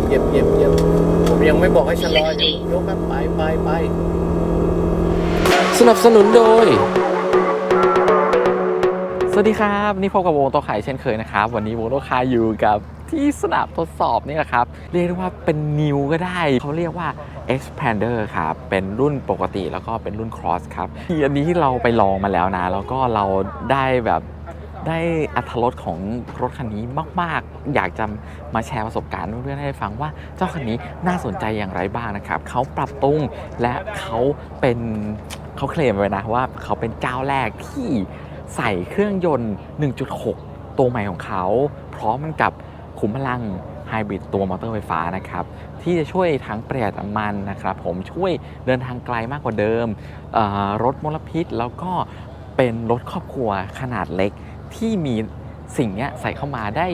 บเหยียบเหยียบเหยียบผมยังไม่บอกให้ชะลอยังยกแบบไปไปไปสนับสนุนโดย สวัสดีครับนี่พบกับวงโตขายเช่นเคยนะครับ วันนี้วงโตขายอยู่กับที่สนามทดสอบนี่แหละครับ เรียกได้ว่าเป็นนิวก็ได้ เขาเรียกว่า expander ครับ เป็นรุ่นปกติแล้วก็เป็นรุ่น cross ครับอันนี้เราไปลองมาแล้วนะ แล้วก็เราได้แบบ ได้อัตรสของรถคันนี้มาก ๆ อยากจะมาแชร์ประสบการณ์เพื่อนๆให้ฟังว่าเจ้าคันนี้น่าสนใจอย่างไรบ้างนะครับเขาปรับปรุงและเขาเป็นเขาเคลมไว้นะว่าเขาเป็นเจ้าแรกที่ใส่เครื่องยนต์ 1.6 ตัวใหม่ของเขา พร้อมกับขุมพลังไฮบริดตัวมอเตอร์ไฟฟ้านะครับที่จะช่วยทั้งประหยัดน้ำมันนะครับผมช่วยเดินทางไกลมากกว่าเดิมเอ่อลดมลพิษแล้วก็เป็นรถครอบครัวขนาดเล็ก ที่มีสิ่งนี้ใส่เข้ามาได้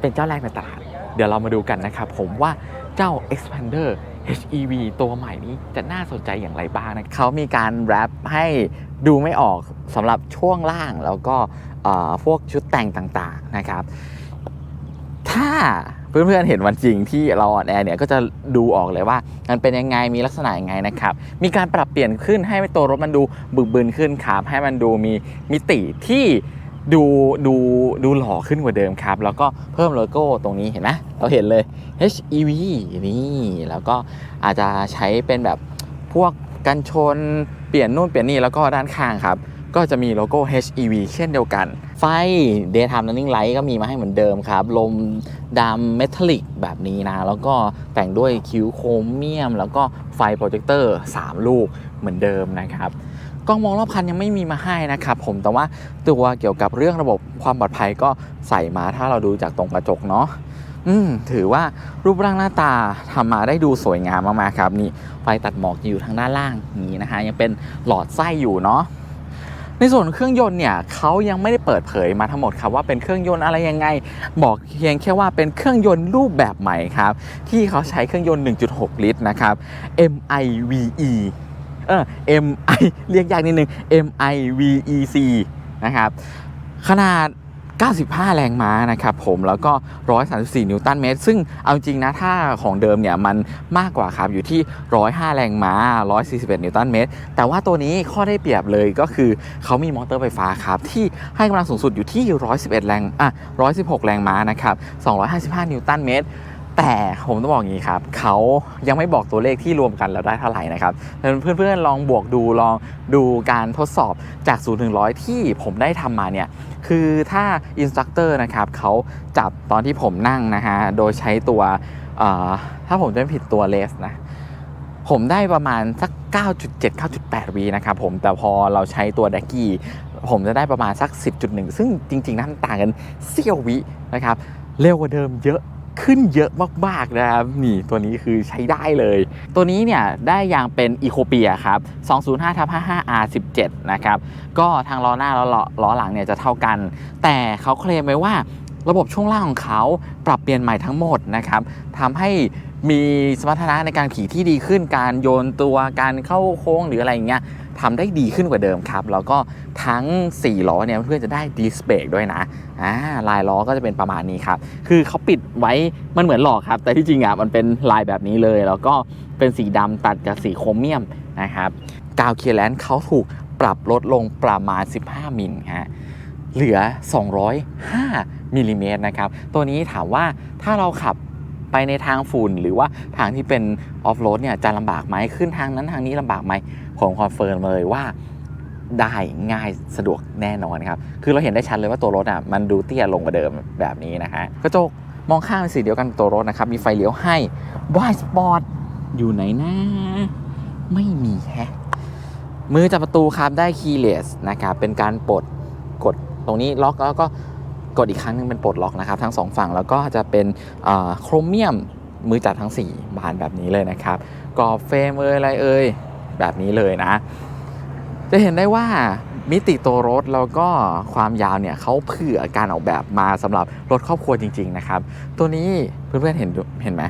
เป็นเจ้าแรกในตลาด เดี๋ยวเรามาดูกันนะครับผมว่าเจ้า Expander HEV ตัวใหม่นี้จะน่าสนใจอย่างไรบ้างนะเขามีการแรปให้ดูไม่ออกสำหรับช่วงล่างแล้วก็พวกชุดแต่งต่างๆนะครับ ถ้าเพื่อนๆเห็นวันจริงที่เราออนแอร์เนี่ยก็จะดูออกเลยว่า มันเป็นยังไงมีลักษณะยังไงนะครับ มีการปรับเปลี่ยนขึ้นให้ตัวรถมันดูบึกบึนขึ้นครับให้มันดูมีมิติที่ ดูดูดูหล่อขึ้นกว่าเดิมครับ แล้วก็เพิ่มโลโก้ตรงนี้เห็นไหมเราเห็นเลย HEV นี่แล้วก็อาจจะใช้เป็นแบบพวกกันชนเปลี่ยนนู่นเปลี่ยนนี่แล้วก็ด้านข้างครับ ก็จะมีโลโก้ HEV เช่นเดียวกัน ไฟ Daytime Running Light ก็มีมาให้เหมือนเดิมครับ ลมดำเมทัลลิกแบบนี้นะ แล้วก็แต่งด้วยคิ้วโครเมียม แล้วก็ไฟโปรเจคเตอร์ 3 ลูกเหมือนเดิมนะครับ กล้องมองรอบคันยังไม่มีมาให้นะครับผมแต่ว่าตัวเกี่ยวกับเรื่องระบบความปลอดภัยก็ใส่มาถ้าเราดูจากตรงกระจกเนาะอืมถือว่ารูปร่างหน้าตาทำมาได้ดูสวยงามมากๆครับนี่ไฟตัดหมอกอยู่ทางด้านล่างนี้นะฮะยังเป็นหลอดไส้อยู่เนาะในส่วนเครื่องยนต์เนี่ยเขายังไม่ได้เปิดเผยมาทั้งหมดครับว่าเป็นเครื่องยนต์อะไรยังไง บอกเพียงแค่ว่าเป็นเครื่องยนต์รูปแบบใหม่ครับ ที่เขาใช้เครื่องยนต์ 1.6 ลิตรนะครับ MIVE เออ MI เรียกยากนิดนึง MIVEC นะครับ ขนาด 95 แรงม้านะครับผมแล้วก็ 134 นิวตันเมตร ซึ่งเอาจริงนะ ถ้าของเดิมเนี่ย มันมากกว่าครับ อยู่ที่ 105 แรงม้า 141 นิวตันเมตร แต่ว่าตัวนี้ข้อได้เปรียบเลยก็คือเขามีมอเตอร์ไฟฟ้าครับ ที่ให้กำลังสูงสุดอยู่ที่ 111 แรงอะ116 แรงม้านะครับ 255 นิวตันเมตร แต่ผมต้องบอกอย่างนี้ครับเขายังไม่บอกตัวเลขที่รวมกันแล้วได้เท่าไหร่นะครับเพื่อนๆลองบวกดูลองดูการทดสอบจาก0ถึง100ที่ผมได้ทำมาเนี่ยคือถ้าอินสตัคเตอร์นะครับเขาจับตอนที่ผมนั่งนะฮะโดยใช้ตัวถ้าผมจะไม่ผิดตัวเลสนะผมได้ประมาณสัก 9.7 9.8วีนะครับผมแต่พอเราใช้ตัวแดกกี้ผมจะได้ประมาณสัก 10.1 ซึ่งจริงๆนั้นต่างกันเสี้ยววินะครับเร็วกว่าเดิมเยอะ ขึ้นเยอะมากๆนะครับนี่ตัวนี้คือใช้ได้เลย ตัวนี้เนี่ยได้ยางเป็นอีโคเปียครับ 205ทับ55 R17 นะครับ ก็ทางล้อหน้าล้อล้อหลังเนี่ยจะเท่ากัน แต่เขาเคลมไว้ว่าระบบช่วงล่างของเขาปรับเปลี่ยนใหม่ทั้งหมดนะครับทำให้มีสมรรถนะในการขี่ที่ดีขึ้นการโยนตัวการเข้าโค้งหรืออะไรอย่างเงี้ย ทำได้ดีขึ้นกว่าเดิมครับ แล้วก็ทั้ง 4 ล้อเนี่ยเพื่อนจะได้ดิสเบรกด้วยนะอ่าลายล้อก็จะเป็นประมาณนี้ครับ คือเขาปิดไว้มันเหมือนหลอกครับ แต่ที่จริงอะมันเป็นลายแบบนี้เลย แล้วก็เป็นสีดำตัดกับสีโครเมียมนะครับกาวเคลียร์แลนด์เขาถูกปรับลดลงประมาณ 15 มิลฮะเหลือ 205มิลลิเมตรนะครับ ตัวนี้ถามว่าถ้าเราขับไปในทางฝุ่น หรือว่าทางที่เป็นออฟโรดเนี่ยจะลำบากไหมขึ้นทางนั้นทางนี้ลำบากไหมผมคอนเฟิร์มเลยว่าได้ง่ายสะดวกแน่นอนครับ คือเราเห็นได้ชัดเลยว่าตัวรถอะมันดูเตี้ยลงกว่าเดิมแบบนี้นะฮะกระจกมองข้างเป็นสีเดียวกันตัวรถนะครับ มีไฟเลี้ยวให้วายสปอร์ตอยู่ไหนนะไม่มีแฮะมือจับประตูครับได้คีย์เลสนะครับเป็นการปลดกดตรงนี้ล็อกแล้วก็กดอีกครั้งหนึงเป็นปลดล็อกนะครับ ทั้งสองฝั่งแล้วก็จะเป็นโครเมียมมือจับทั้ง 4 บานแบบนี้เลยนะครับกรอบเฟรมเอยอะไรเอ่ย แบบนี้เลยนะ จะเห็นได้ว่ามิติตัวรถแล้วก็ความยาวเนี่ยเขาเผื่อการออกแบบมาสำหรับรถครอบครัวจริง ๆ นะครับ ตัวนี้เพื่อนๆเห็นเห็นไหม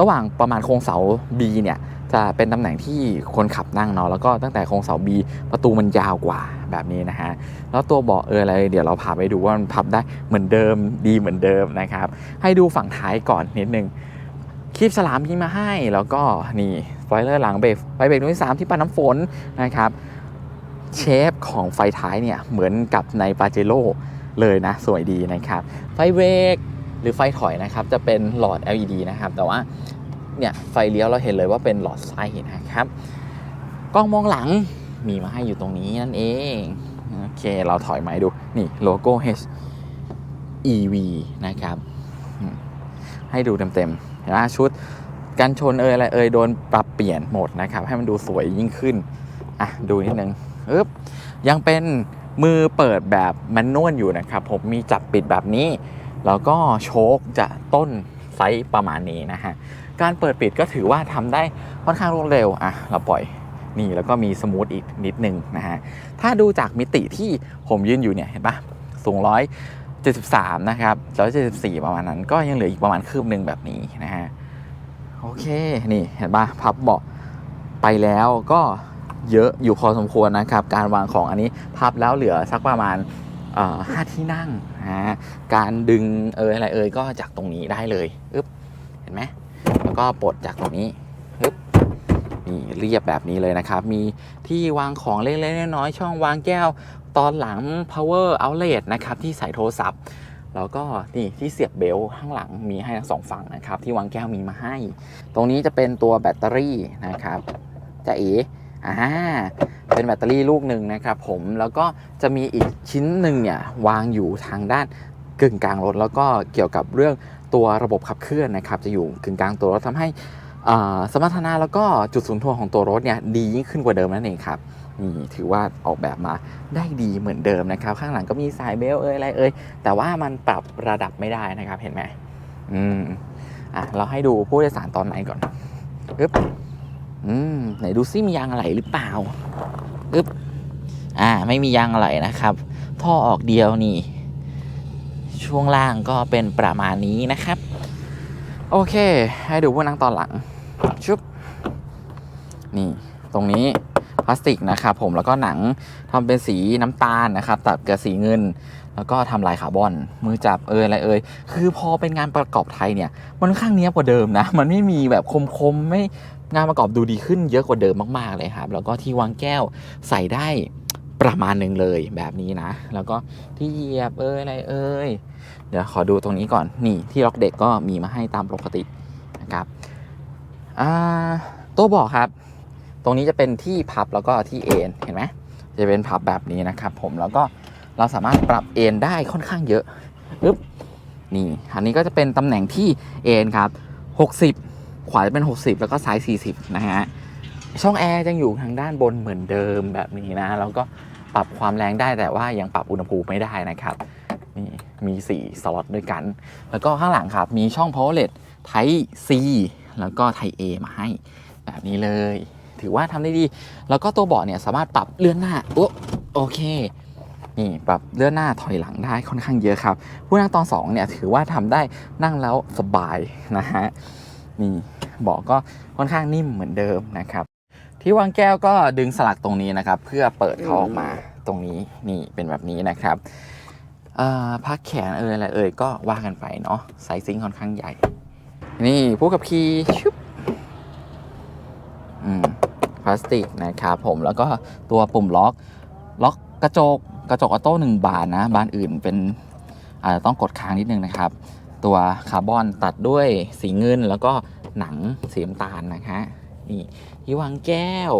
ระหว่างประมาณโครงเสา B เนี่ยจะเป็นตำแหน่งที่คนขับนั่งเนาะแล้วก็ตั้งแต่โครงเสา B ประตูมันยาวกว่าแบบนี้นะฮะแล้วตัวเบาะเอออะไรเดี๋ยวเราพาไปดูว่ามันพับได้เหมือนเดิมดีเหมือนเดิมนะครับ ให้ดูฝั่งท้ายก่อนนิดนึงคีบฉลามมีมาให้แล้วก็นี่ ปอยเลอร์หลังเบรกไฟเบรกดวงที่3ที่ปันน้ำฝนนะครับเชฟของไฟท้ายเนี่ยเหมือนกับในปาเจโร่เลยนะ สวยดีนะครับ ไฟเบรกหรือไฟถอยนะครับ จะเป็นหลอด LED นะครับ แต่ว่าเนี่ยไฟเลี้ยวเราเห็นเลยว่าเป็นหลอดไฟนะครับ กล้องมองหลังมีมาให้อยู่ตรงนี้นั่นเองโอเคเราถอยมาให้ดู นี่โลโก้ H EV นะครับ ให้ดูเต็มๆเห็นไหมชุด กันชนเอยอะไรเอยโดนปรับเปลี่ยนหมดนะครับ ให้มันดูสวยยิ่งขึ้น อะ ดูนิดนึงอึ๊บยังเป็นมือเปิดแบบแมนนวลอยู่นะครับ ผมมีจับปิดแบบนี้ แล้วก็โชคจะต้นไซส์ประมาณนี้นะฮะ การเปิดปิดก็ถือว่าทำได้ค่อนข้างรวดเร็ว อะ เราปล่อยนี่แล้วก็มีสมูทอีกนิดนึงนะฮะ ถ้าดูจากมิติที่ผมยืนอยู่เนี่ยเห็นปะสูงร้อย73 นะครับ 174 ประมาณนั้น ก็ยังเหลืออีกประมาณคืบหนึ่งแบบนี้นะฮะ โอเค นี่เห็นปะพับเบาะไปแล้วก็เยอะอยู่พอสมควรนะครับ การวางของอันนี้พับแล้วเหลือสักประมาณห้าที่นั่งนะฮะการดึงเอยอะไรเอยก็จากตรงนี้ได้เลยอึ๊บเห็นไหมแล้วก็ปลดจากตรงนี้อึ๊บนี่เรียบแบบนี้เลยนะครับ มีที่วางของเล็กๆน้อยๆช่องวางแก้ว ตอนหลัง power outlet นะครับ ที่ใส่โทรศัพท์ แล้วก็นี่ที่เสียบเบลต์ข้างหลังมีให้ทั้งสองฝั่งนะครับ ที่วางแก้วมีมาให้ ตรงนี้จะเป็นตัวแบตเตอรี่นะครับจะเอ๋อ่าเป็นแบตเตอรี่ลูกหนึ่งนะครับผมแล้วก็จะมีอีกชิ้นหนึ่งเนี่ยวางอยู่ทางด้านกึ่งกลางรถ แล้วก็เกี่ยวกับเรื่องตัวระบบขับเคลื่อนนะครับ จะอยู่กึ่งกลางตัวรถทำให้สมรรถนะแล้วก็จุดศูนย์ถ่วงของตัวรถเนี่ยดียิ่งขึ้นกว่าเดิมนั่นเองครับ นี่ถือว่าออกแบบมาได้ดีเหมือนเดิมนะครับ ข้างหลังก็มีสายเบลต์เอ้ยอะไรเอ้ยแต่ว่ามันปรับระดับไม่ได้นะครับเห็นไหมอืมอะเราให้ดูผู้โดยสารตอนไหนก่อนปึ๊บอืมไหนดูซิมียางอะไหล่หรือเปล่าอึ๊บอ่าไม่มียางอะไหล่นะครับ ท่อออกเดียวนี่ ช่วงล่างก็เป็นประมาณนี้นะครับ โอเค ให้ดูผู้นั่งตอนหลังชุบนี่ตรงนี้ ลาสติกนะครับผมแล้วก็หนังทำเป็นสีน้ำตาลนะครับตัดกับสีเงิน แล้วก็ทำลายคาร์บอน มือจับเอยอะไรเอยคือพอเป็นงานประกอบไทยเนี่ยมันข้างเนี้ยกว่าเดิมนะมันไม่มีแบบคมๆไม่งานประกอบดูดีขึ้นเยอะกว่าเดิมมากๆเลยครับแล้วก็ที่วางแก้วใส่ได้ประมาณหนึ่งเลยแบบนี้นะ แล้วก็ที่เหยียบเอ้ยอะไรเอ้ยเดี๋ยวขอดูตรงนี้ก่อนนี่ที่ล็อกเด็กก็มีมาให้ตามปกตินะครับอ่าตัวบอกครับ ตรงนี้จะเป็นที่พับแล้วก็ที่เอนเห็นไหมจะเป็นพับแบบนี้นะครับผมแล้วก็เราสามารถปรับเอนได้ค่อนข้างเยอะปึ๊บนี่อันนี้ก็จะเป็นตำแหน่งที่เอนครับ 60 ขวาจะเป็น 60 แล้วก็ซ้าย 40 นะฮะช่องแอร์ยังอยู่ทางด้านบนเหมือนเดิมแบบนี้นะแล้วก็ปรับความแรงได้แต่ว่ายังปรับอุณหภูมิไม่ได้นะครับนี่มี 4 สล็อตด้วยกัน แล้วก็ข้างหลังครับ มีช่อง power outlet Type C แล้วก็ Type A มาให้แบบนี้เลย ถือว่าทำได้ดี แล้วก็ตัวเบาะเนี่ยสามารถปรับเลื่อนหน้าโอ้โอเคนี่ปรับเลื่อนหน้าถอยหลังได้ค่อนข้างเยอะครับ ผู้นั่งตอน2เนี่ยถือว่าทำได้นั่งแล้วสบายนะฮะนี่เบาะก็ค่อนข้างนิ่มเหมือนเดิมนะครับ ที่วางแก้วก็ดึงสลักตรงนี้นะครับ เพื่อเปิดเขาออกมาตรงนี้นี่เป็นแบบนี้นะครับพักแขนเอ่ยอะไรเอยก็ว่ากันไปเนาะไซซิ่งค่อนข้างใหญ่ นี่ผู้กับคีย์ชุบาสติกนะครับผมแล้วก็ตัวปุ่มล็อกล็อกกระจกกระจกออโต้หนึ่งบานนะบานอื่นเป็นอาจจะต้องกดค้างนิดนึงนะครับ ตัวคาร์บอนตัดด้วยสีเงินแล้วก็หนังสีน้ำตาลนะคะนี่ที่วางแก้ว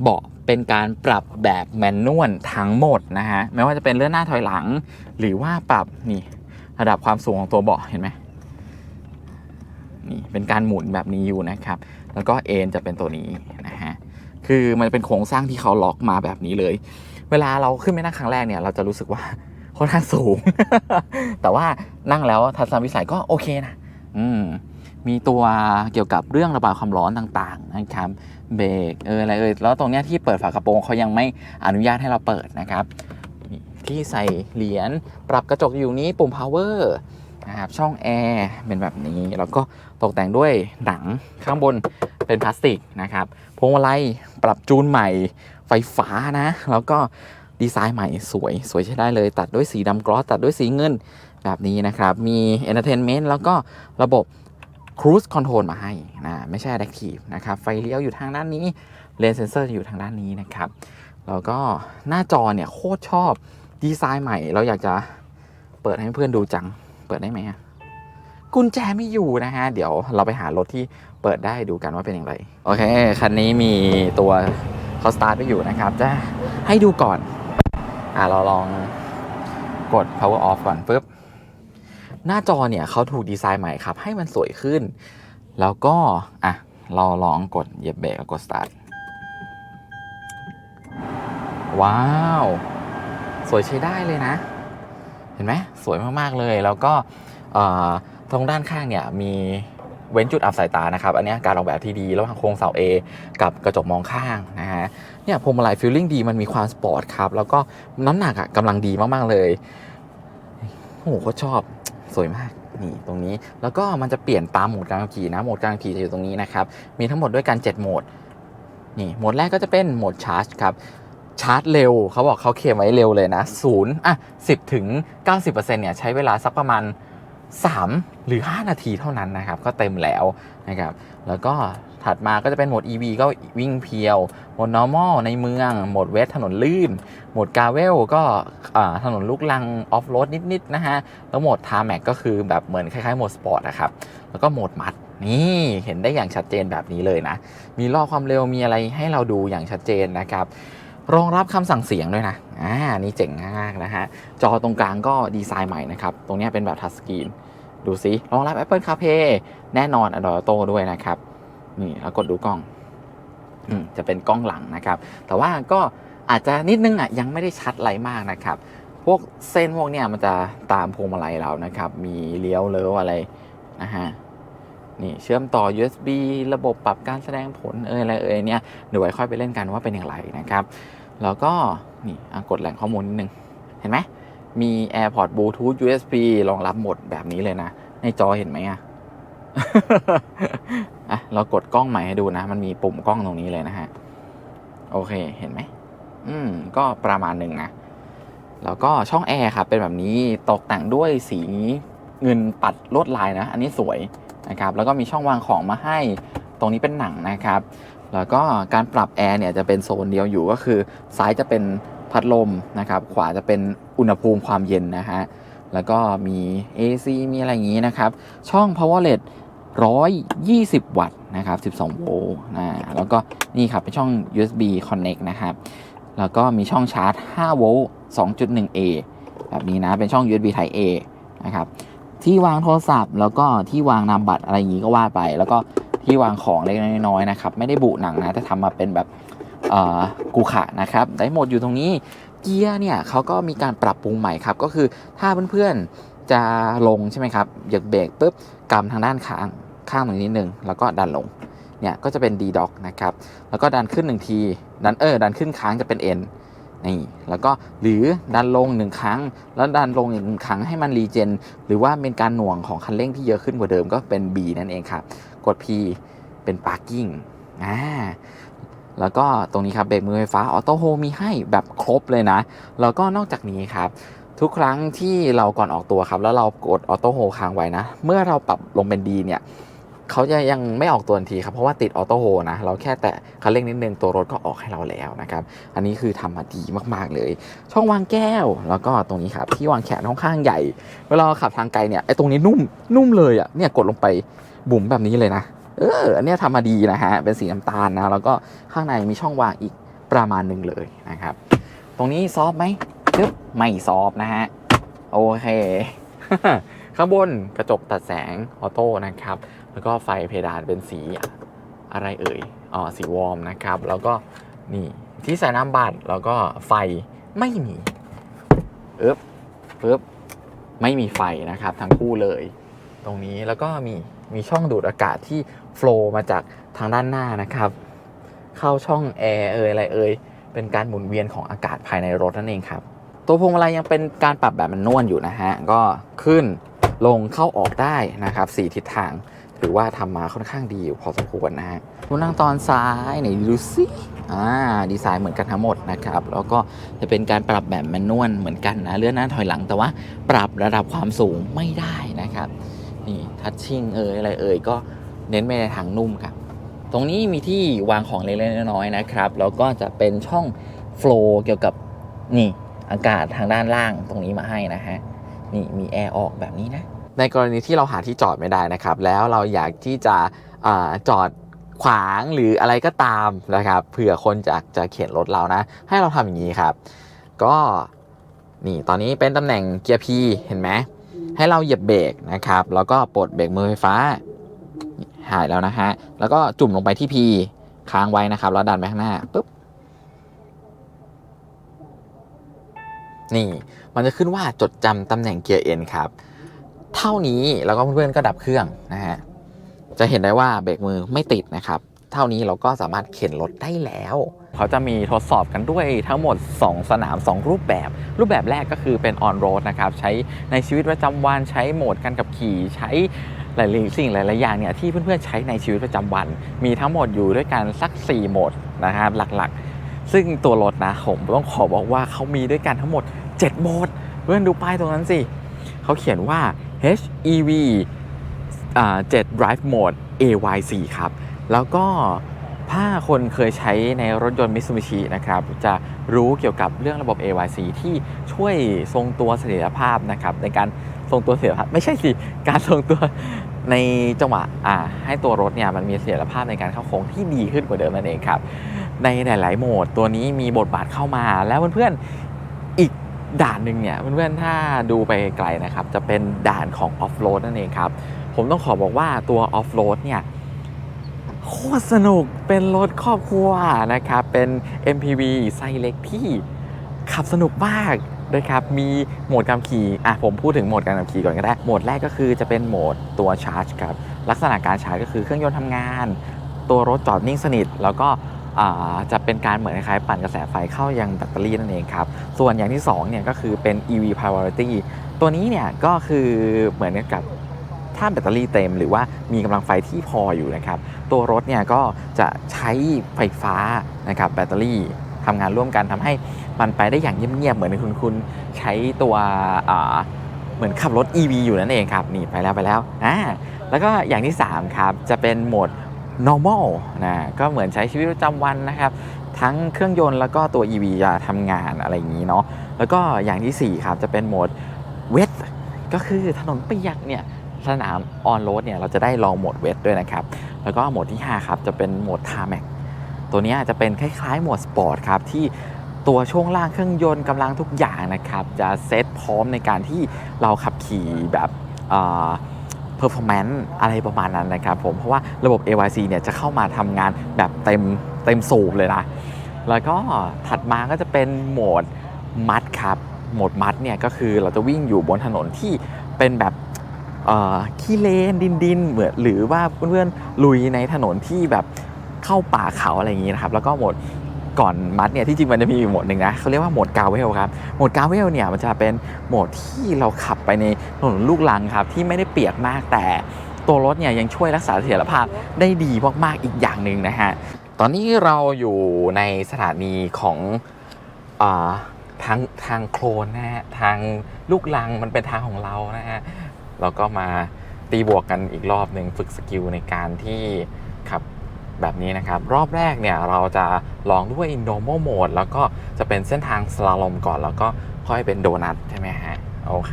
เบาะเป็นการปรับแบบแมนนวลทั้งหมดนะฮะไม่ว่าจะเป็นเลื่อนหน้าถอยหลัง หรือว่าปรับนี่ระดับความสูงของตัวเบาะเห็นไหมนี่เป็นการหมุนแบบนี้อยู่นะครับ แล้วก็เอนจะเป็นตัวนี้ คือมันเป็นโครงสร้างที่เขาล็อกมาแบบนี้เลย เวลาเราขึ้นไปนั่งครั้งแรกเนี่ย เราจะรู้สึกว่าค่อนข้างสูง แต่ว่านั่งแล้วทัศนวิสัยก็โอเคนะ อืม มีตัวเกี่ยวกับเรื่องระบายความร้อนต่างๆนะครับ เบรกเอออะไรเออแล้วตรงเนี้ยที่เปิดฝากระโปรงเขายังไม่อนุญาตให้เราเปิดนะครับ ที่ใส่เหรียญปรับกระจกอยู่นี้ปุ่ม power นะครับช่องแอร์เป็นแบบนี้ แล้วก็ตกแต่งด้วยหนังข้างบน เป็นพลาสติกนะครับพวงมาลัยปรับจูนใหม่ไฟฟ้านะ แล้วก็ดีไซน์ใหม่สวย สวยใช้ได้เลย ตัดด้วยสีดำกลอสตัดด้วยสีเงินแบบนี้นะครับ มี entertainment แล้วก็ระบบ Cruise Control มาให้นะไม่ใช่ Adaptive นะครับ ไฟเลี้ยวอยู่ทางด้านนี้เลนเซนเซอร์อยู่ทางด้านนี้นะครับ แล้วก็หน้าจอเนี่ยโคตรชอบดีไซน์ใหม่ เราอยากจะเปิดให้เพื่อนดูจัง เปิดได้ไหมกุญแจไม่อยู่นะฮะ เดี๋ยวเราไปหารถที่ เปิดได้ดูกันว่าเป็นอย่างไร โอเค คันนี้มีตัวเขาสตาร์ทไปอยู่นะครับ จะให้ดูก่อน อ่าเราลองกด power off ก่อนปุ๊บ หน้าจอเนี่ยเขาถูกดีไซน์ใหม่ครับ ให้มันสวยขึ้น แล้วก็ อะ เราลองกดเหยียบเบรกแล้วกด start ว้าว สวยใช้ได้เลยนะ เห็นไหมสวยมาก ๆ เลย แล้วก็ตรงด้านข้างเนี่ยมี เว้นจุดอับสายตานะครับ อันนี้การออกแบบที่ดีระหว่างโครงเสา A กับกระจกมองข้างนะฮะเนี่ยพวงมาลัยฟีลลิ่งดีมันมีความสปอร์ตครับ แล้วก็น้ำหนักอะกำลังดีมากๆเลยโอ้โหโคตรชอบสวยมากนี่ตรงนี้แล้วก็มันจะเปลี่ยนตามโหมดการขับขี่นะโหมดการขับขี่จะอยู่ตรงนี้นะครับ มีทั้งหมดด้วยกัน 7 โหมดนี่โหมดแรกก็จะเป็นโหมดชาร์จครับชาร์จเร็วเขาบอกเขาเคลมไว้เร็วเลยนะศูนย์อะสิบถึงเก้าสิบเปอร์เซ็นต์เนี่ยใช้เวลาสักประมาณ 3 หรือ 5 นาทีเท่านั้นนะครับ ก็เต็มแล้วนะครับ แล้วก็ถัดมาก็จะเป็นโหมด EV ก็วิ่งเพียว โหมด normal ในเมือง โหมดเวทถนนลื่น โหมดกาเวลก็ถนนลูกลังออฟโรดนิดๆนะฮะ แล้วโหมดทาแม็กก็คือแบบเหมือนคล้ายๆโหมดสปอร์ตนะครับ แล้วก็โหมดมัดนี่เห็นได้อย่างชัดเจนแบบนี้เลยนะ มีลอความเร็วมีอะไรให้เราดูอย่างชัดเจนนะครับ รองรับคำสั่งเสียงด้วยนะ อ่า นี่เจ๋งมากนะฮะ จอตรงกลางก็ดีไซน์ใหม่นะครับ ตรงนี้เป็นแบบทัชสกรีน ดูซิรองรับ Apple CarPlay แน่นอน Android Auto ด้วยนะครับ นี่แล้วกดดูกล้องอืจะเป็นกล้องหลังนะครับ แต่ว่าก็อาจจะนิดนึงอะยังไม่ได้ชัดอะไรมากนะครับ พวกเส้นพวกเนี้ยมันจะตามพวงมาลัยเรานะครับ มีเลี้ยวเลี้ยวอะไรนะฮะ นี่เชื่อมต่อ USB ระบบปรับการแสดงผลเอยอะไรเอยเนี่ยเดี๋ยวไว้ค่อยไปเล่นกันว่าเป็นอย่างไรนะครับ แล้วก็นี่กดแหล่งข้อมูลนิดนึง เห็นไหมมี airpods Bluetooth USB รองรับหมดแบบนี้เลยนะ ในจอเห็นไหมอะอะเรากดกล้องใหม่ให้ดูนะ มันมีปุ่มกล้องตรงนี้เลยนะฮะ โอเคเห็นไหมอืม ก็ประมาณหนึ่งนะ แล้วก็ช่องแอร์ครับเป็นแบบนี้ตกแต่งด้วยสีเงินปัดลวดลายนะ อันนี้สวย นะครับแล้วก็มีช่องวางของมาให้ตรงนี้เป็นหนังนะครับ แล้วก็การปรับแอร์เนี่ยจะเป็นโซนเดียวอยู่ก็คือ ซ้ายจะเป็นพัดลมนะครับ ขวาจะเป็นอุณหภูมิความเย็นนะฮะแล้วก็มี AC มีอะไรอย่างนี้นะครับ ช่อง power LED 120 วัตต์นะครับ 12 โวลต์นะแล้วก็นี่ครับเป็นช่อง USB connect นะครับ แล้วก็มีช่องชาร์จ 5 โวลต์ 2.1A แบบนี้นะ เป็นช่อง USB Type A นะครับ ที่วางโทรศัพท์ แล้วก็ที่วางนามบัตรอะไรอย่างนี้ก็ว่าไป แล้วก็ที่วางของเล็กๆน้อยๆนะครับ ไม่ได้บุหนังนะแต่ทำมาเป็นแบบกูขะนะครับได้หมดอยู่ตรงนี้เกียร์เนี่ยเขาก็มีการปรับปรุงใหม่ครับ ก็คือถ้าเพื่อนๆจะลงใช่ไหมครับเหยียบเบรกปุ๊บกำทางด้านข้างข้างตรงนี้นิดนึงแล้วก็ดันลงเนี่ยก็จะเป็น D dock นะครับแล้วก็ดันขึ้นหนึ่งทีดันเออดันขึ้นค้างจะเป็น N นี่แล้วก็หรือดันลงหนึ่งครั้ง แล้วดันลงอีกหนึ่งครั้งให้มันรีเจน หรือว่าเป็นการหน่วงของคันเร่งที่เยอะขึ้นกว่าเดิมก็เป็น B นั่นเองครับ กด P เป็น parking อ่าแล้วก็ตรงนี้ครับเบรกมือไฟฟ้าออโต้โฮมีให้แบบครบเลยนะ แล้วก็นอกจากนี้ครับ ทุกครั้งที่เราก่อนออกตัวครับ แล้วเรากดออโต้โฮค้างไว้นะ เมื่อเราปรับลงเป็นดีเนี่ย เขาจะยังไม่ออกตัวทันทีครับ เพราะว่าติดออโต้โฮนะ เราแค่แตะคันเร่งนิดนึงตัวรถก็ออกให้เราแล้วนะครับ อันนี้คือทำมาดีมากๆเลย ช่องวางแก้ว แล้วก็ตรงนี้ครับ ที่วางแขนค่อนข้างใหญ่ เวลาขับทางไกลเนี่ยไอ้ตรงนี้นุ่มนุ่มเลยอะเนี่ยกดลงไปบุ๋มแบบนี้เลยนะ เอออันเนี้ยทำมาดีนะฮะเป็นสีน้ำตาลนะแล้วก็ข้างในมีช่องวางอีกประมาณหนึ่งเลยนะครับ ตรงนี้ซอฟไหมปึ๊บไม่ซอฟนะฮะโอเคข้างบนกระจกตัดแสงออโต้นะครับ แล้วก็ไฟเพดานเป็นสีอะไรเอ่ยอ๋อสีวอร์มนะครับ แล้วก็นี่ที่ใส่น้ำบัตรแล้วก็ไฟไม่มีปึ๊บปึ๊บไม่มีไฟนะครับ ทั้งคู่เลย ตรงนี้แล้วก็มีมีช่องดูดอากาศที่โฟล์มาจากทางด้านหน้านะครับ เข้าช่องแอร์เอ่ยอะไรเอ่ยเป็นการหมุนเวียนของอากาศภายในรถนั่นเองครับ ตัวพวงมาลัยยังเป็นการปรับแบบมันนวลอยู่นะฮะ ก็ขึ้นลงเข้าออกได้นะครับสี่ทิศทาง ถือว่าทำมาค่อนข้างดีพอสมควรนะฮะผู้นั่งตอนซ้ายไหนดูสิอ่าดีไซน์เหมือนกันทั้งหมดนะครับ แล้วก็จะเป็นการปรับแบบแมนนวลเหมือนกันนะเลื่อนหน้าถอยหลังแต่ว่าปรับระดับความสูงไม่ได้นะครับนี่ทัชชิ่งเอ่ยอะไรเอ่ยก็เน้นไปในทางนุ่มครับตรงนี้มีที่วางของเล็กๆน้อยๆนะครับแล้วก็จะเป็นช่องโฟลว์เกี่ยวกับนี่อากาศทางด้านล่างตรงนี้มาให้นะฮะนี่มีแอร์ออกแบบนี้นะ ในกรณีที่เราหาที่จอดไม่ได้นะครับ แล้วเราอยากที่จะอจอดขวางหรืออะไรก็ตามนะครับเผื่อคนจะจะเข็นรถเรานะ ให้เราทำอย่างนี้ครับ ก็นี่ตอนนี้เป็นตำแหน่งเกียร์ P เห็นไหมให้เราเหยียบเบรกนะครับ แล้วก็ปลดเบรกมือไฟฟ้า หายแล้วนะฮะ แล้วก็จุ่มลงไปที่ P ค้างไว้นะครับ แล้วดันไปข้างหน้าปุ๊บนี่ มันจะขึ้นว่าจดจำตำแหน่งเกียร์ N ครับ เท่านี้แล้วก็เพื่อนๆก็ดับเครื่องนะฮะจะเห็นได้ว่าเบรกมือไม่ติดนะครับ เท่านี้เราก็สามารถเข็นรถได้แล้ว เขาจะมีทดสอบกันด้วยทั้งหมด 2 สนาม 2 รูปแบบ รูปแบบแรกก็คือเป็นออนโรดนะครับ ใช้ในชีวิตประจำวันใช้โหมดการขับขี่ใช้หลายๆสิ่งหลาย ๆ อย่างเนี่ยที่เพื่อน ๆ ใช้ในชีวิตประจำวัน มีทั้งหมดอยู่ด้วยกันสัก 4 โหมดนะครับหลัก ๆ ซึ่งตัวรถนะผมต้องขอบอกว่าเขามีด้วยกันทั้งหมด 7 โหมด เพื่อนดูป้ายตรงนั้นสิเขาเขียนว่า HEV อ่า7 Drive Mode AYC ครับ แล้วก็ถ้าคนเคยใช้ในรถยนต์ Mitsubishi นะครับ จะรู้เกี่ยวกับเรื่องระบบ AYC ที่ช่วยทรงตัวเสถียรภาพนะครับในการทรงตัวเสถียรภาพ ไม่ใช่สิ การทรงตัวในจังหวะอ่าให้ตัวรถเนี่ยมันมีเสถียรภาพในการเข้าโค้งที่ดีขึ้นกว่าเดิมนั่นเองครับ ในหลาย ๆ โหมดตัวนี้มีบทบาทเข้ามาแล้วเพื่อนๆอีก ด่านหนึ่งเนี่ยเพื่อนๆถ้าดูไปไกลนะครับ จะเป็นด่านของออฟโรดนั่นเองครับ ผมต้องขอบอกว่าตัวออฟโรดเนี่ยโคตรสนุกเป็นรถครอบครัวนะครับ เป็น MPV ไซส์เล็กที่ขับสนุกมากนะครับ มีโหมดการขี่ อะผมพูดถึงโหมดการขี่ก่อนก็ได้ โหมดแรกก็คือจะเป็นโหมดตัวชาร์จครับ ลักษณะการชาร์จก็คือเครื่องยนต์ทำงาน ตัวรถจอดนิ่งสนิท แล้วก็ จะเป็นการเหมือนคล้ายปั่นกระแสไฟเข้ายังแบตเตอรี่นั่นเองครับ ส่วนอย่างที่2เนี่ยก็คือเป็น EV Priority ตัวนี้เนี่ยก็คือเหมือนกับถ้าแบตเตอรี่เต็มหรือว่ามีกำลังไฟที่พออยู่นะครับ ตัวรถเนี่ยก็จะใช้ไฟฟ้านะครับแบตเตอรี่ทำงานร่วมกันทำให้มันไปได้อย่างเงียบๆเหมือนคุณคุณใช้ตัวเหมือนขับรถ EV อยู่นั่นเองครับนี่ไปแล้วไปแล้วอ่าแล้วก็อย่างที่ 3 ครับ จะเป็นโหมด normal นะก็เหมือนใช้ชีวิตประจำวันนะครับ ทั้งเครื่องยนต์แล้วก็ตัว EV จะทำงานอะไรอย่างนี้เนาะแล้วก็อย่างทีสี่4 ครับ จะเป็นโหมด wet ก็คือถนนเปียกเนี่ยสนามออนโรดเนี่ยเราจะได้ลองโหมด wet ด้วยนะครับ แล้วก็โหมดที่ 5 ครับ จะเป็นโหมด Tarmac ตัวนี้จะเป็นคล้ายๆโหมดสปอร์ตครับที่ตัวช่วงล่างเครื่องยนต์กำลังทุกอย่างนะครับ จะเซตพร้อมในการที่เราขับขี่แบบ performance อะไรประมาณนั้นนะครับผม เพราะว่าระบบ AYC เนี่ยจะเข้ามาทำงานแบบเต็มเต็มสูบเลยนะ แล้วก็ถัดมาก็จะเป็นโหมดมัดครับ โหมดมัดเนี่ยก็คือเราจะวิ่งอยู่บนถนนที่เป็นแบบขี้เลนดินดินเหมือนหรือว่าเพื่อนๆลุยในถนนที่แบบเข้าป่าเขาอะไรอย่างนี้นะครับ แล้วก็โหมด ก่อนมัดเนี่ยที่จริงมันจะมีอีกโหมดหนึ่งนะเขาเรียกว่าโหมดกาเวลครับโหมดกาเวลเนี่ยมันจะเป็นโหมดที่เราขับไปในถนนลูกลังครับที่ไม่ได้เปียกมากแต่ตัวรถเนี่ยยังช่วยรักษาเสถียรภาพได้ดีมากๆอีกอย่างหนึ่งนะฮะตอนนี้เราอยู่ในสถานีของอทางทางโคลนนะฮะทางลูกลังมันเป็นทางของเรานะฮะเราก็มาตีบวกกันอีกรอบหนึ่งฝึกสกิลในการที่ขับ แบบนี้นะครับ รอบแรกเนี่ยเราจะลองด้วย normal mode แล้วก็จะเป็นเส้นทางสลาลมก่อน แล้วก็ค่อยเป็นโดนัทใช่ไหมฮะ โอเค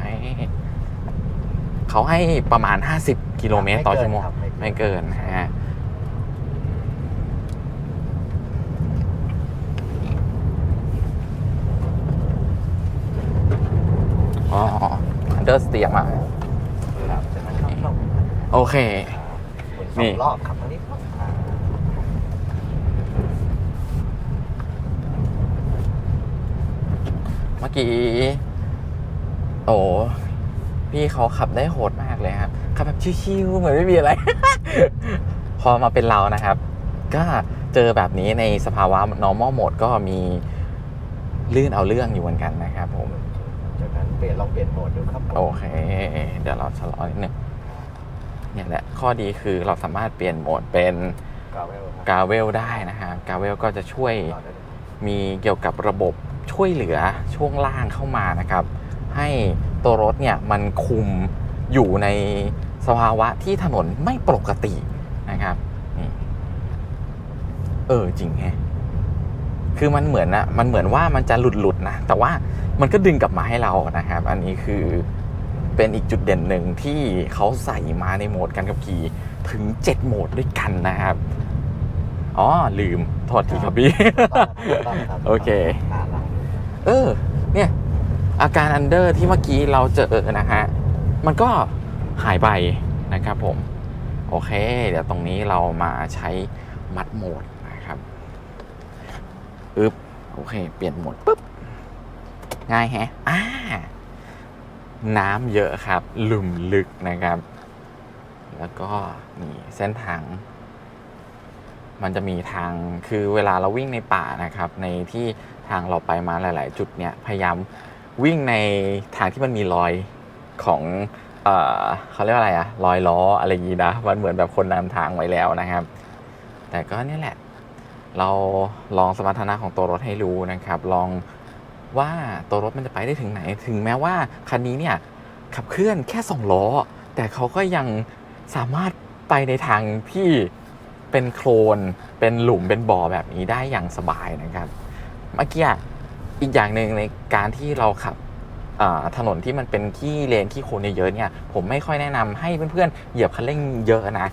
เขาให้ประมาณ 50 กิโลเมตรต่อชั่วโมงครับไม่เกินนะฮะอ๋ออันเดอร์สเตียมาครับจากนั้นเข้าช่องโอเคหมุนสนี่องรอบครับตรงนี้ครับอ่า เมื่ อกี้ โอ้พี่เขาขับได้โหดมากเลยครับ ขับแบบชิวๆเหมือนไม่มีอะไร พอมาเป็นเรานะครับ ก็เจอแบบนี้ในสภาวะ normal mode ก็มีลื่นเอาเรื่องอยู่เหมือนกันนะครับผมจากนั้นเปลี่ยนลองเปลี่ยนโหมดดูครับผมโอเค เดี๋ยวเราชะลอนิดนึงเนี่ยแหละข้อดีคือเราสามารถเปลี่ยนโหมดเป็นกาเวลครับกาเวลได้นะครับกาเวลก็จะช่วยต่อได้เลยมีเกี่ยวกับระบบ ช่วยเหลือช่วงล่างเข้ามานะครับ ให้ตัวรถเนี่ยมันคุมอยู่ในสภาวะที่ถนนไม่ปกตินะครับเออจริงแฮะคือมันเหมือนอะมันเหมือนว่ามันจะหลุดหลุดๆนะ แต่ว่ามันก็ดึงกลับมาให้เรานะครับ อันนี้คือเป็นอีกจุดเด่นหนึ่งที่เขาใส่มาในโหมดการขับขี่ถึง 7 โหมดด้วยกันนะครับ อ๋อ ลืมโทษทีครับพี่ โอเค เออ เนี่ย อาการอันเดอร์ที่เมื่อกี้เราเจอนะฮะ มันก็หายไปนะครับผม โอเค เดี๋ยวตรงนี้เรามาใช้มัดโหมดนะครับอึบโอเค เปลี่ยนโหมดปุ๊บ ง่ายแฮะอ่าน้ำเยอะครับ หลุมลึกนะครับ แล้วก็นี่เส้นทางมันจะมีทางคือเวลาเราวิ่งในป่านะครับ ในที่ทางเราไปมาหลาย ๆ จุดเนี่ยพยายามวิ่งในทางที่มันมีรอยของเออเขาเรียกว่าอะไรอะรอยล้ออะไรอย่างนี้นะมันเหมือนแบบคนนำทางไว้แล้วนะครับ แต่ก็เนี่ยแหละ เราลองสมรรถนะของตัวรถให้รู้นะครับ ลองว่าตัวรถมันจะไปได้ถึงไหน ถึงแม้ว่าคันนี้เนี่ยขับเคลื่อนแค่สองล้อ แต่เขาก็ยังสามารถไปในทางที่เป็นโคลน เป็นหลุมเป็นบ่อแบบนี้ได้อย่างสบายนะครับ เมื่อกี้อีกอย่างหนึ่งในการที่เราขับถนนที่มันเป็นขี้เลนขี้โคลนเยอะๆเนี่ย ผมไม่ค่อยแนะนำให้เพื่อนๆเหยียบคันเร่งเยอะนะ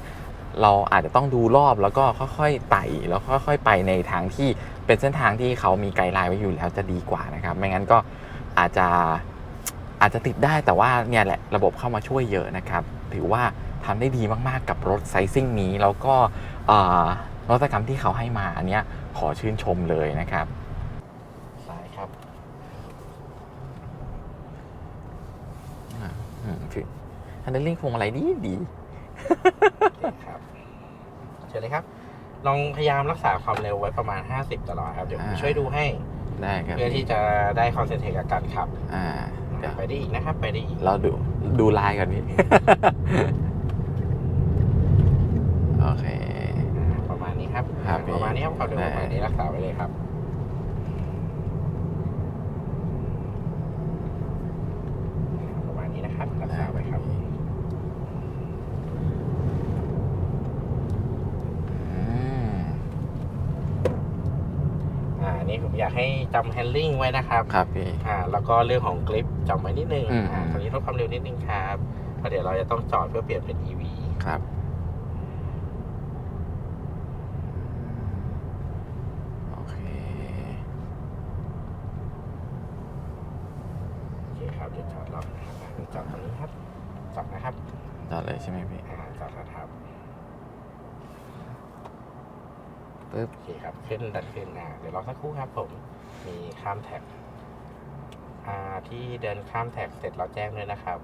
เราอาจจะต้องดูรอบแล้วก็ค่อยๆไต่แล้วค่อยๆไปในทางที่เป็นเส้นทางที่เขามีไกด์ไลน์ไว้อยู่แล้วจะดีกว่านะครับ ไม่งั้นก็อาจจะอาจจะติดได้แต่ว่าเนี่ยแหละระบบเข้ามาช่วยเยอะนะครับ ถือว่าทำได้ดีมากๆกับรถไซซิ่งนี้ แล้วก็นวัตกรรมที่เขาให้มาอันเนี้ยขอชื่นชมเลยนะครับสายครับคือ ฮันเดลลิ่งพวงอะไรดีดีครับเชิญเลยครับ ลองพยายามรักษาความเร็วไว้ประมาณ 50 ตลอดครับ เดี๋ยวผมช่วยดูให้ได้ครับเพื่อที่จะได้คอนเซนเทรตกับการขับ อ่าเดี๋ยวไปได้อีกนะครับ ไปได้อีก เราดูดูลายก่อนพี่โอเค ประมาณนี้ครับครับประมาณนี้ครับความเร็วได้ประมาณนี้รักษาไว้เลยครับประมาณนี้นะครับรักษาไว้ครับ อืม อ่าอันนี่ผมอยากให้จำแฮนดิ้งไว้นะครับครับพี่ อ่าแล้วก็เรื่องของกริปจำไว้นิดนึงอืม อ่าตอนนี้ลดความเร็วนิดนึงครับเพราะเดี๋ยวเราจะต้องจอดเพื่อเปลี่ยนเป็น EV ครับโอเคโอเคครับเดี๋ยวจอดรอบนะครับอ่าจอดตรงนี้ครับจอดนะครับต่อเลยใช่ไหมพี่ อ่าจอดแล้วครับ ปึ๊บ โอเคครับ ขึ้นดันขึ้นอ่าเดี๋ยวรอสักครู่ครับผม มีข้ามแท็กอ่าที่เดินข้ามแท็กเสร็จเราแจ้งด้วยนะครับ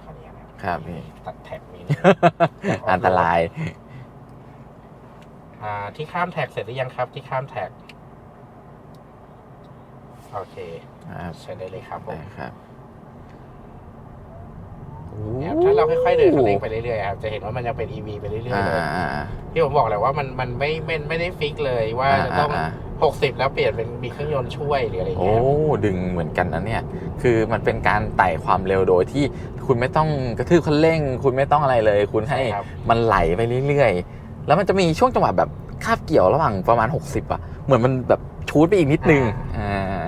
ขออนุญาตนะครับพี่ ตัดแท็กนี้ อันตราย อ่าที่ข้ามแท็กเสร็จหรือยังครับ ที่ข้ามแท็ก โอเค ครับใช้ได้เลยครับผมได้ครับครับถ้าเราค่อยๆเดินคันเร่งไปเรื่อยๆครับจะเห็นว่ามันยังเป็น EV ไปเรื่อยๆอ่าเลยอ่าที่ผมบอกแหละว่ามันมันไม่ไม่ไม่ได้ฟิกเลยว่าอ่าจะต้องอ่า60 แล้วเปลี่ยนเป็นมีเครื่องยนต์ช่วยหรืออะไรอย่างโอ้เงี้ยดึงเหมือนกันนะเนี่ย คือมันเป็นการไต่ความเร็วโดยที่คุณไม่ต้องกระทืบคันเร่ง คุณไม่ต้องอะไรเลย คุณให้ใช่ครับมันไหลไปเรื่อยๆ แล้วมันจะมีช่วงจังหวะแบบคาบเกี่ยวระหว่างประมาณ 60อะเหมือนมันแบบชูดไปอีกนิดนึงอ่า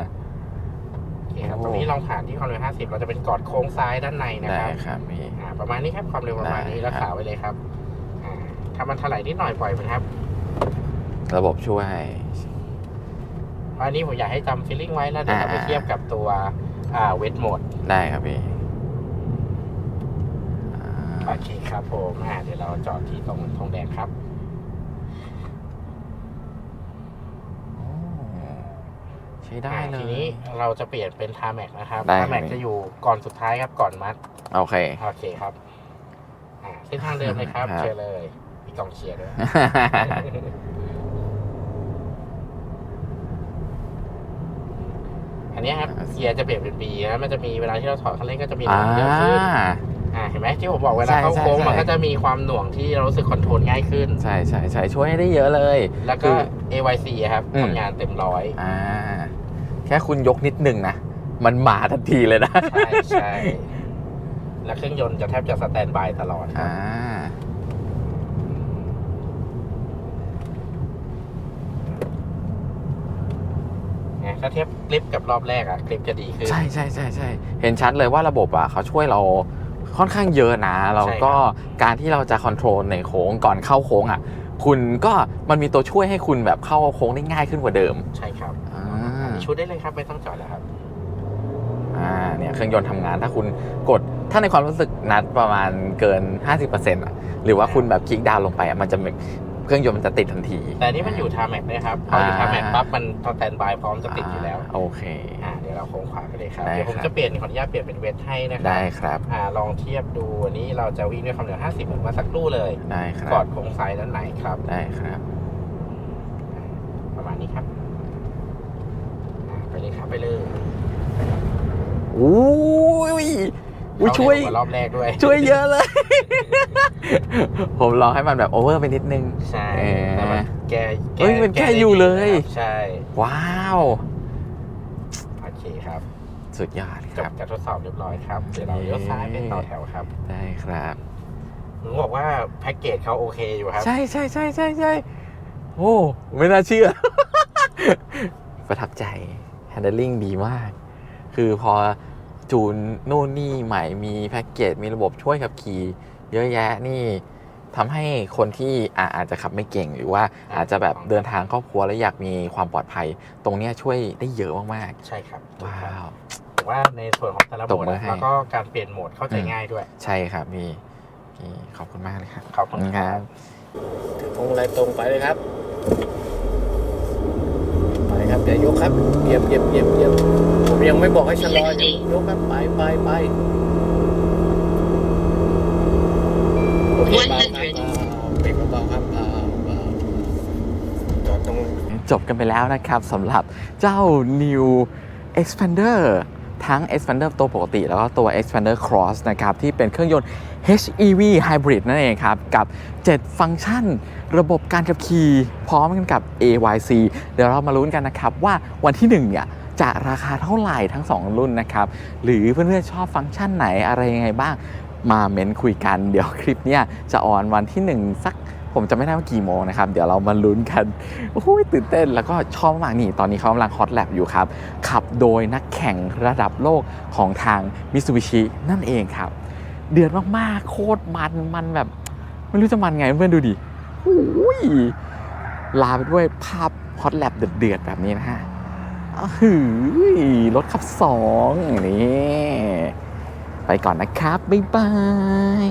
โอเคครับ โอ้ ตรง นี้ลองผ่านที่ความเร็ว 50 เราจะเป็นกอดโค้งซ้ายด้านในนะได้ครับครับพี่ อ่าประมาณนี้ครับความเร็วประมาณนี้ได้ครับ รักษาไว้เลยครับอ่าถ้ามันถลายนิดหน่อยปล่อยมันครับระบบช่วยเพราะอันนี้ผมอยากให้จำฟีลลิ่งไว้แล้วเดี๋ยวเราไปอ่า เทียบกับตัวอ่าเวทโหมดได้ครับพี่อ่า โอเคครับผมอ่าเดี๋ยวเราจอดที่ตรงธงแดงครับ โอ้ใช้ได้อ่าเลยทีนี้เราจะเปลี่ยนเป็นทาแม็กนะครับได้ทาแม็กครับจะอยู่ก่อนสุดท้ายครับก่อนมัด โอเค โอเคครับอ่าเส้นทางเดิมเลยครับ ครับ เชิญเลย มีกองเชียร์ด้วย อันเนี้ยครับเกียร์จะเปลี่ยนเป็น B นะมันจะมีเวลาที่เราถอดคันเร่งก็จะมีอ่าน้ำเยอะขึ้นอ่าเห็นไหมที่ผมบอกเวลาเข้าใช่โค้งใช่ มันก็จะมีความหน่วงที่เรารู้สึกคอนโทรลง่ายขึ้น ใช่ใช่ใช่ช่วยให้ได้เยอะเลย แล้วคืก็อ AYC อะครับอืม ทำงานเต็มร้อย อ่าแค่คุณยกนิดนึงนะ มันมาทันทีเลยนะ ใช่ใช่แล้วเครื่องยนต์จะแทบจะสแตนบายตลอดครับอ่า ไงถ้าเทียบคลิปกับรอบแรกอะคลิปจะดีขึ้น ใช่ใช่ใช่ใช่เห็นชัดเลยว่าระบบอะเขาช่วยเราค่อนข้างเยอะนะ แล้วก็ใช่ครับการที่เราจะคอนโทรลในโค้งก่อนเข้าโค้งอะ คุณก็มันมีตัวช่วยให้คุณแบบเข้าโค้งได้ง่ายขึ้นกว่าเดิมใช่ครับอ่ามีชุดได้เลยครับไม่ต้องจอดแล้วครับอ่าเนี่ยเครื่องยนต์ทำงานถ้าคุณกดถ้าในความรู้สึกนัดประมาณเกิน 50%อะหรือว่าคุณแบบคลิกดาวน์ลงไปอะมันจะ เครื่องยนต์มันจะติดทันทีแต่อันนี้มันอยู่ทาแม็กนะครับพออยู่อ่าทาแม็กปั๊บมันสแตนบายพร้อมจะติดอยู่แล้วาโอเคอ่าเดี๋ยวเราโค้งขวาไปเลยครับได้เดี๋ยวผมครับจะเปลี่ยนขออนุญาตเปลี่ยนเป็นเวทให้นะครัได้ครับอ่าลองเทียบดูอันนี้เราจะวิ่งด้วยความเร็ว 50 เหมือนเมื่อสักครู่เลยได้ครักอบดโค้งซ้ายด้านไหนครับได้ครับ ประมาณนี้ครับอ่าไปเลยครับไปเลยอุ้ย อุ้ยช่วยเข้าเร็การอบแรกด้วย ช่วยเยอะเลย ผมลองให้มันแบบโอเวอร์ไปนิดนึง ใช่เออแต่มันแกเฮ้ยมันแก้อยู่เลย ใช่ ว้าว โอเคครับ สุดยอดจครับบการทดสอบเรียบร้อยครับ เดี๋ยวเราเลี้ยวซ้ายไปต่อแถวครับ ได้ครับผมบอกว่าแพ็กเกจเขาโอเคอยู่ครับ ใช่ใช่ใช่ใช่ใช่โอ้ไม่น่าเชื่อ ประทับใจ handling ดีมาก คือพอ จูนนู่นนี่ใหม่มีแพ็กเกจมีระบบช่วยขับขี่เยอะแยะนี่ทำให้คนที่อาอาจจะขับไม่เก่ง หรือว่าอาจจะแบบเดินทางครอบครัวแล้วอยากมีความปลอดภัย ตรงเนี้ยช่วยได้เยอะมากใช่ครับๆถูกว้าครับวผมว่าในส่วนของแต่ละโหตมบดมืออะให้แล้วก็การเปลี่ยนโหมดเข้าใจอืมง่ายด้วย ใช่ครับพี่พี่ขอบคุณมากเลยครับขอบคุณคครัรับบถือพวงมาลัยตรงไปเลยครับ ไปครับเดี๋ยวยกครับเหยียบเหยียบเหยียบเหยียบผม ยังไม่บอกให้ชะลออย่ายกครับไปไปไปโอเคเบาครับเบรกเบาๆครับเบาเบาจอดตรงจบกันไปแล้วนะครับสำหรับเจ้า New Expander ทั้ง Expander ตัวปกติ แล้วก็ตัว Expander Cross นะครับ ที่เป็นเครื่องยนต์ HEV Hybrid นั่นเองครับ กับ 7 ฟังก์ชัน ระบบการขับขี่พร้อมกันกับ AYC เดี๋ยวเรามาลุ้นกันนะครับ ว่าวันที่ 1 เนี่ย จะราคาเท่าไหร่ทั้ง 2 รุ่นนะครับ หรือเพื่อนๆชอบฟังก์ชันไหนอะไรยังไงบ้าง มาเม้นคุยกันเดี๋ยวคลิปเนี่ยจะออนวันที่ 1 สักผมจะไม่ได้ว่ากี่โมงนะครับ เดี๋ยวเรามาลุ้นกันโอ้ยตื่นเต้นแล้วก็ชอบมากนี่ ตอนนี้เขากำลังฮอตแลบอยู่ครับ ขับโดยนักแข่งระดับโลกของทางมิ t ซูบิชินั่นเองครับ เดือดมากๆ โคตรมันมันแบบ ไม่รู้จะมันไงเพื่อนดูดิโอ้ยลาไปด้วยภาพฮอตแลบเดือดๆแบบนี้นะฮะ หือรถขับสองนี่ ไปก่อนนะครับ บ๊ายบาย